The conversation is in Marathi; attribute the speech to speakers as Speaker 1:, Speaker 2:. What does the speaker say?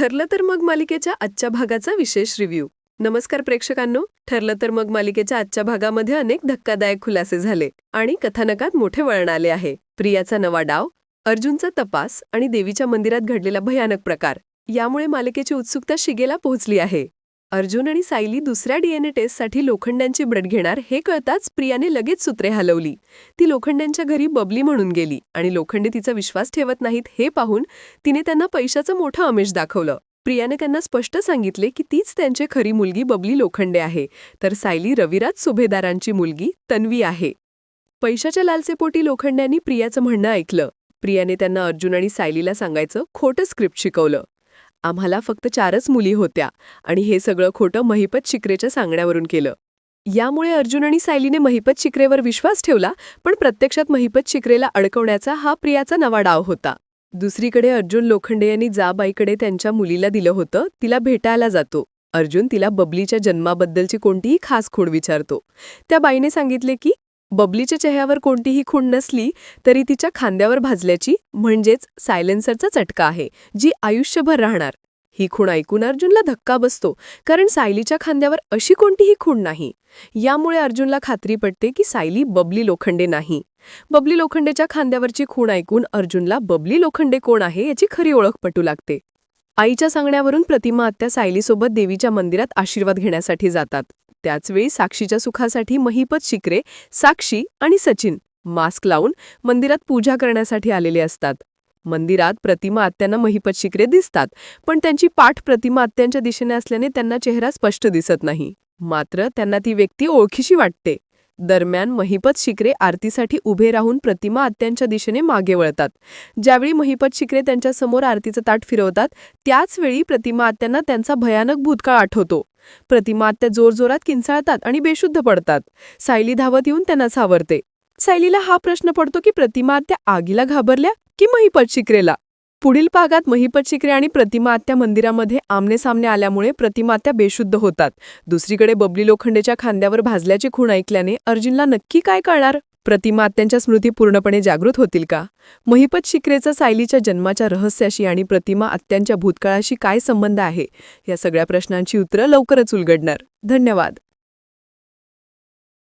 Speaker 1: ठरलं तर मग मालिकेच्या आजच्या भागाचा विशेष रिव्ह्यू नमस्कार प्रेक्षकांनो. ठरलं तर मग मालिकेच्या आजच्या भागामध्ये अनेक धक्कादायक खुलासे झाले आणि कथानकात मोठे वळण आले आहे. प्रियाचा नवा डाव अर्जुनचा तपास आणि देवीच्या मंदिरात घडलेला भयानक प्रकार यामुळे मालिकेची उत्सुकता शिगेला पोहोचली आहे. अर्जुन आणि सायली दुसऱ्या डीएनए टेस्टसाठी लोखंड्यांची ब्लड घेणार हे कळताच प्रियाने लगेच सूत्रे हलवली. ती लोखंड्यांच्या घरी बबली म्हणून गेली आणि लोखंडे तिचा विश्वास ठेवत नाहीत हे पाहून तिने त्यांना पैशाचं मोठं अमेश दाखवलं. प्रियाने त्यांना स्पष्ट सांगितले की तीच त्यांची खरी मुलगी बबली लोखंडे आहे. तर सायली रविराज सुभेदारांची मुलगी तन्वी आहे. पैशाच्या लालसेपोटी लोखंड्यांनी प्रियाचं म्हणणं ऐकलं. प्रियाने त्यांना अर्जुन आणि सायलीला सांगायचं खोटं स्क्रिप्ट शिकवलं. आम्हाला फक्त चारच मुली होत्या आणि हे सगळं खोटं महिपत शिकरेच्या सांगण्यावरून केलं. यामुळे अर्जुन आणि सायलीने महिपत शिकरेवर विश्वास ठेवला पण प्रत्यक्षात महिपत शिकरेला अडकवण्याचा हा प्रियाचा नवा डाव होता. दुसरीकडे अर्जुन लोखंडे यांनी जाबाईकडे त्यांच्या मुलीला दिलं होतं तिला भेटायला जातो. अर्जुन तिला बबलीच्या जन्माबद्दलची कोणतीही खास खोड विचारतो. त्या बाईने सांगितले की बबलीच्या चेहऱ्यावर कोणतीही खूण नसली तरी तिच्या खांद्यावर भाजल्याची म्हणजेच सायलेन्सरचा चटका आहे जी आयुष्यभर राहणार. ही खूण ऐकून अर्जुनला धक्का बसतो कारण सायलीच्या खांद्यावर अशी कोणतीही खूण नाही. यामुळे अर्जुनला खात्री पडते की सायली बबली लोखंडे नाही. बबली लोखंडेच्या खांद्यावरची खूण ऐकून अर्जुनला बबली लोखंडे कोण आहे याची खरी ओळख पटू लागते. आईच्या सांगण्यावरून प्रतिमा आत्या सायलीसोबत देवीच्या मंदिरात आशीर्वाद घेण्यासाठी जातात. त्याचवेळी साक्षीच्या सुखासाठी महिपत शिकरे साक्षी आणि सचिन मास्क लावून मंदिरात पूजा करण्यासाठी आलेले असतात. मंदिरात प्रतिमा आत्यांना महिपत शिकरे दिसतात पण त्यांची पाठ प्रतिमा आत्यांच्या दिशेने असल्याने त्यांना चेहरा स्पष्ट दिसत नाही. मात्र त्यांना ती व्यक्ती ओळखीशी वाटते. दरम्यान महिपत शिकरे आरतीसाठी उभे राहून प्रतिमा आत्यांच्या दिशेने मागे वळतात. ज्यावेळी महिपत शिकरे त्यांच्यासमोर आरतीचं ताट फिरवतात त्याच वेळी प्रतिमा आत्यांना त्यांचा भयानक भूतकाळ आठवतो. प्रतिमा आत्या जोरजोरात किंचाळतात आणि बेशुद्ध पडतात. सायली धावत येऊन त्यांना सावरते. सायलीला हा प्रश्न पडतो की प्रतिमा आत्या आगीला घाबरल्या की महिपत शिकरेला पुढील भागात महिपतशिकरे आणि प्रतिमा आत्या मंदिरामध्ये आमनेसामने आल्यामुळे प्रतिमा आत्या बेशुद्ध होतात. दुसरीकडे बबली लोखंडेच्या खांद्यावर भाजल्याची खूण ऐकल्याने अर्जुनला नक्की काय कळणार? प्रतिमा आत्यांच्या स्मृती पूर्णपणे जागृत होतील का? महिपत शिकरेचा सायलीच्या जन्माच्या रहस्याशी आणि प्रतिमा आत्यांच्या भूतकाळाशी काय संबंध आहे? या सगळ्या प्रश्नांची उत्तरं लवकरच उलगडणार. धन्यवाद.